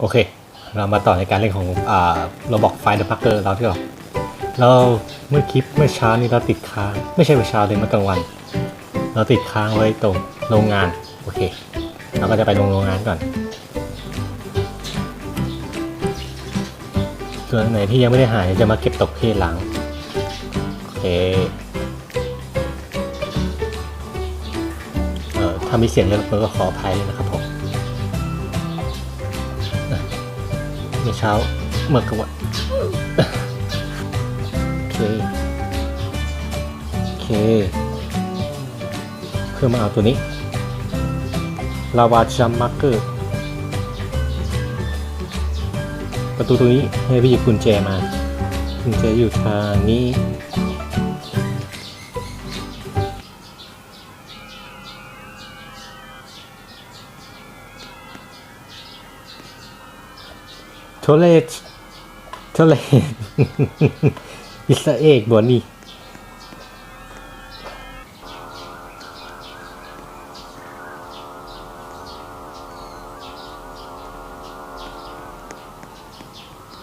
โอเค เรามาต่อในการเล่นของอ่าเราบอกไฟเดอะพักเกอร์เราที่เราเราเมื่อคลิปเมื่อเช้านี้เราติดค้าง ไม่ใช่เมื่อเช้าเลยเมื่อกลางวัน เราติดค้างไว้ตรงโรงงาน โอเค เราก็จะไปลงโรงงานก่อน ส่วนไหนที่ยังไม่ได้หายจะมาเก็บตกที่หลัง โอเคเอ่อถ้ามีเสียงเล็กน้อยก็ขออภัยด้วยนะครับผม เมื่อเช้าเมื่อกลางวันโอเคโอเค เพื่อมาเอาตัวนี้ลาวาจัมมาร์เกอร์ประตูตรงนี้ให้พี่หยิบกุญแจมากุญแจอยู่ทางนี้ โทเลตโทเลตอิสราเอกบอนี่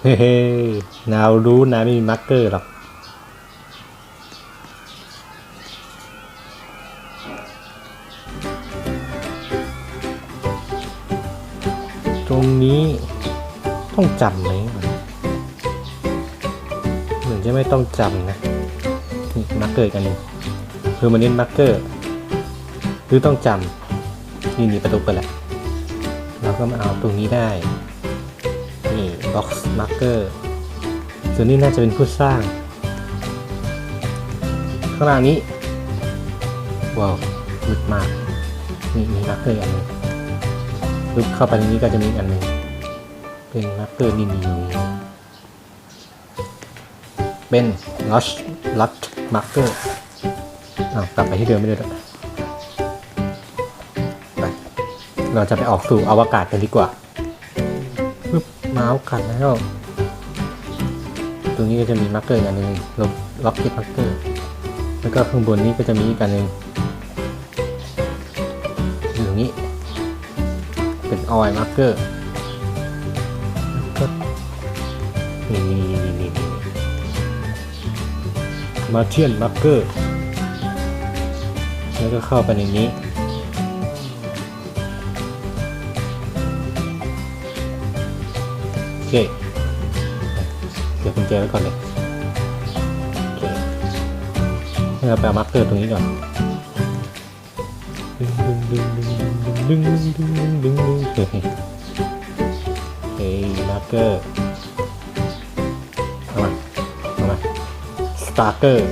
เฮ้ๆนาวรู้นะไม่มีมาร์กเกอร์หรอก ตรงนี้ ต้องจำไหมเหมือนจะไม่ต้องจำนะนี่มาร์กเกอร์อีกอันหนึงคือมันเน้นมาร์กเกอร์หรือต้องจำนี่นี่ประตูเปิดแล้วเราก็มาเอาตรงนี้ได้นี่ box marker ส่วนนี้น่าจะเป็นผู้สร้าง ข้างล่างนี้ว้าวมืดมากนี่มีมาร์กเกอร์อันนึงลุกเข้าไปในนี้ก็จะมีอันนึง เป็นมาร์กเกอร์ดินอยู่นี้เป็น lush lush marker อ้าวกลับไปที่เดิมไม่ได้ด้วยไปเราจะไปออกสู่อวกาศกันดีกว่าปึ๊บมาเอาขัดแล้วตรงนี้ก็จะมีมาร์เกอร์อีกอันหนึ่งลบล็อกเก็ตมาร์เกอร์แล้วก็ข้างบนนี้ก็จะมีอีกอันหนึ่งอยู่ตรงนี้ เป็นออยมาร์เกอร์ นี่นี่นี่นี่นี่มาเทียนมาร์กเกอร์ แล้วก็เข้าไปในนี้ โอเค เดี๋ยวกุญแจไว้ก่อนเลยโอเคให้เราไปเอามาร์กเกอร์ตรงนี้ก่อนดึงดึงดึงดึงดึงดึงดึงดึงดึงดึงเฮ้ยมาร์กเกอร์ สตาร์เกอร์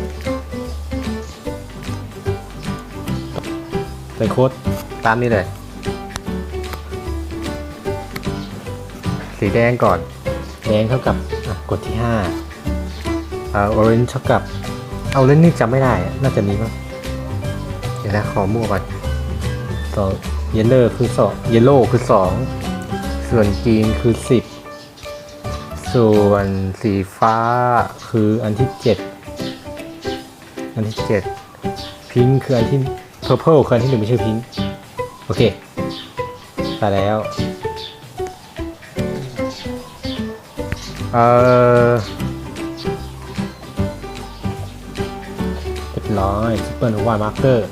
ใส่โค้ดตามนี้เลย สีแดงก่อน แดงเท่ากับกดที่5อ่า orange เท่ากับ เอาเล่นนี่จำไม่ได้ น่าจะมีมั้งเดี๋ยวนะขอมั่วก่อนสอเยลเลอร์คือสองเยลโล่คือสองส่วนกรีนคือสิบส่วนสีฟ้าคืออันที่เจ็ด อันที่เจ็ดพิงคืออันที่เพอร์เพลคืออันที่หนึ่งไม่ใช่พิงโอเคตาแล้วเออเรียบร้อยซูเปอร์โนวามาร์เกอร์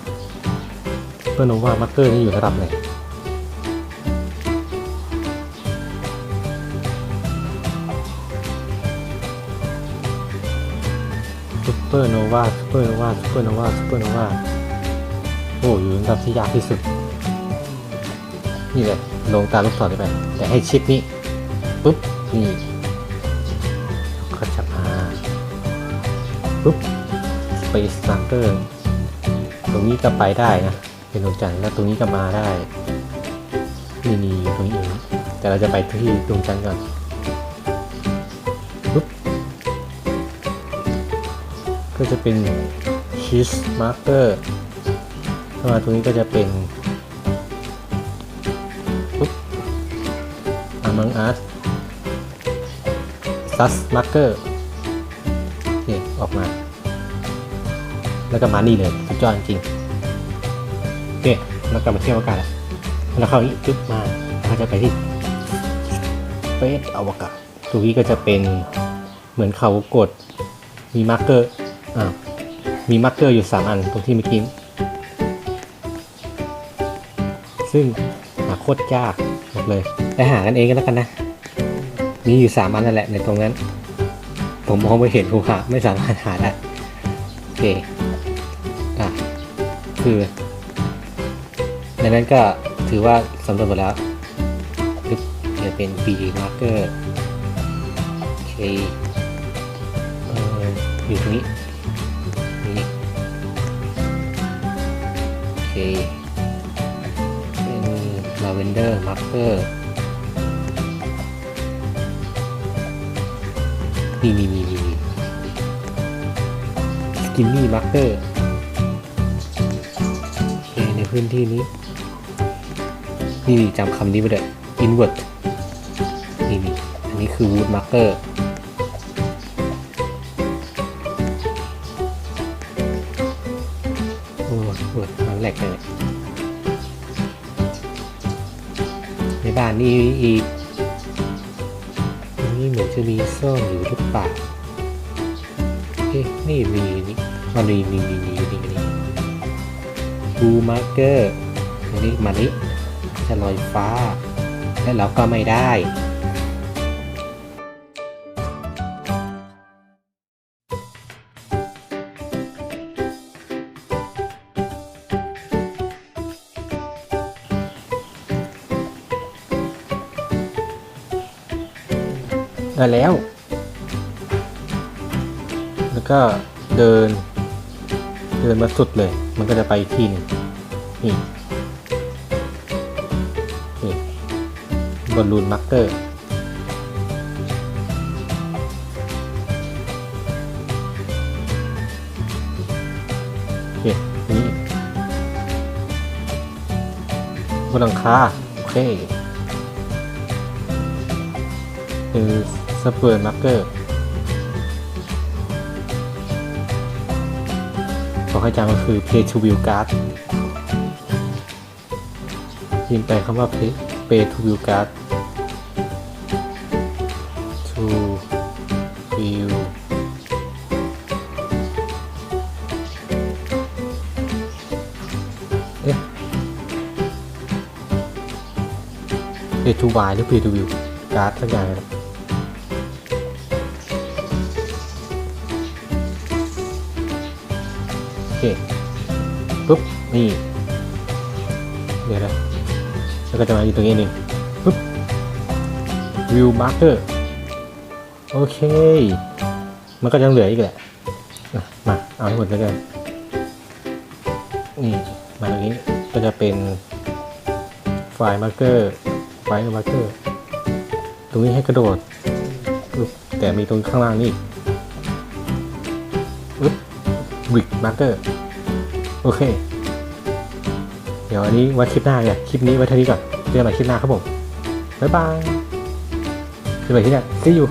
ซูเปอร์โนวามาร์เกอร์นี่อยู่ระดับไหน ซูเปอร์โนวาซูเปอร์โนวาซูเปอร์โนวาซูเปอร์โนวาโอ้อยู่ระดับที่ยากที่สุด นี่เลยลงตามลูกศรได้ไปแต่ให้ชิปนี้ปุ๊บนี่ก็จะมาปุ๊บ Space Marker ตรงนี้ก็ไปได้นะ เป็นดวงจันทร์แล้วตรงนี้ก็มาได้ นี่นี่ตรงนี้เองแต่เราจะไปที่ดวงจันทร์ก่อน ก็จะเป็น Cheese Marker ถ้ามาตรงนี้ก็จะเป็นปุ๊บ Among Us ซัสมาร์เกอร์นี่ออกมา แล้วก็มานี่เลยสุดยอดจริงโอเคเรากลับมาเที่ยวอากาศแล้วแล้วเข้าอีกจุดมาเราจะไปที่เฟสอวกาศตรงนี้ก็จะเป็นเหมือนเขากดมีมาร์เกอร์ มีมาร์กเกอร์อยู่ 3 อันตรงที่เมื่อกี้ ซึ่งหาโคตรยากบอกเลยไปหากันเองกันแล้วกันนะ มีอยู่ 3 อันนั่นแหละในตรงนั้น ผมมองไม่เห็นคูหาไม่สามารถหาได้โอเคอะคือในนั้นก็ถือว่าสำเร็จหมดแล้วจะเป็น B marker โอเคเอออยู่ตรงนี้ เป็นลาเวนเดอร์มาร์เกอร์นี่นี่นี่นี่สกินนี่มาร์เกอร์ในพื้นที่นี้ นี่จำคำนี้ไปเลยอินเวอร์ตนี่นี่อันนี้คือวูดมาร์เกอร์ บ้านนี้อีกนี่เหมือนจะมีซ่อนอยู่หรือเปล่าเอ๊ะนี่มีนี่มันมีมีมีมีอยู่นี่นี่บูมาร์เกอร์อันนี้มานี้จะลอยฟ้า และเราก็ไม่ได้ ได้แล้ว แล้วก็เดิน เดินมาสุดเลย มันก็จะไปที่นึงนี่นี่บอลลูนมาร์เกอร์นี่บนหลังคาโอเค คือสเปิร์มาร์เกอร์ขอให้จำก็คือ Pay to View Card ยิงไปคำว่า Pay, Pay to View Card to View เอ๊ะ Pay to Buy หรือ Pay to View การ์ดสักอย่างเลย เคปุ๊บนี่เดี๋ยวนะแล้วก็จะมาอยู่ตรงนี้หนึ่งปุ๊บ view marker โอเค มันก็ยังเหลืออีกแหละมาเอาให้หมดแล้วกันนี่มาตรงนี้ก็จะเป็นไฟล์ marker ไฟล์ marker ตรงนี้ให้กระโดดฮึบแต่มีตรงข้างล่างนี่ วิกมาร์เกอร์โอเค เดี๋ยวอันนี้ไว้คลิปหน้าเนี่ยคลิปนี้ไว้เท่านี้ก่อนเจอกันใหม่คลิปหน้าครับผมบ๊ายบายเจอกันใหม่ที่เนี่ย see you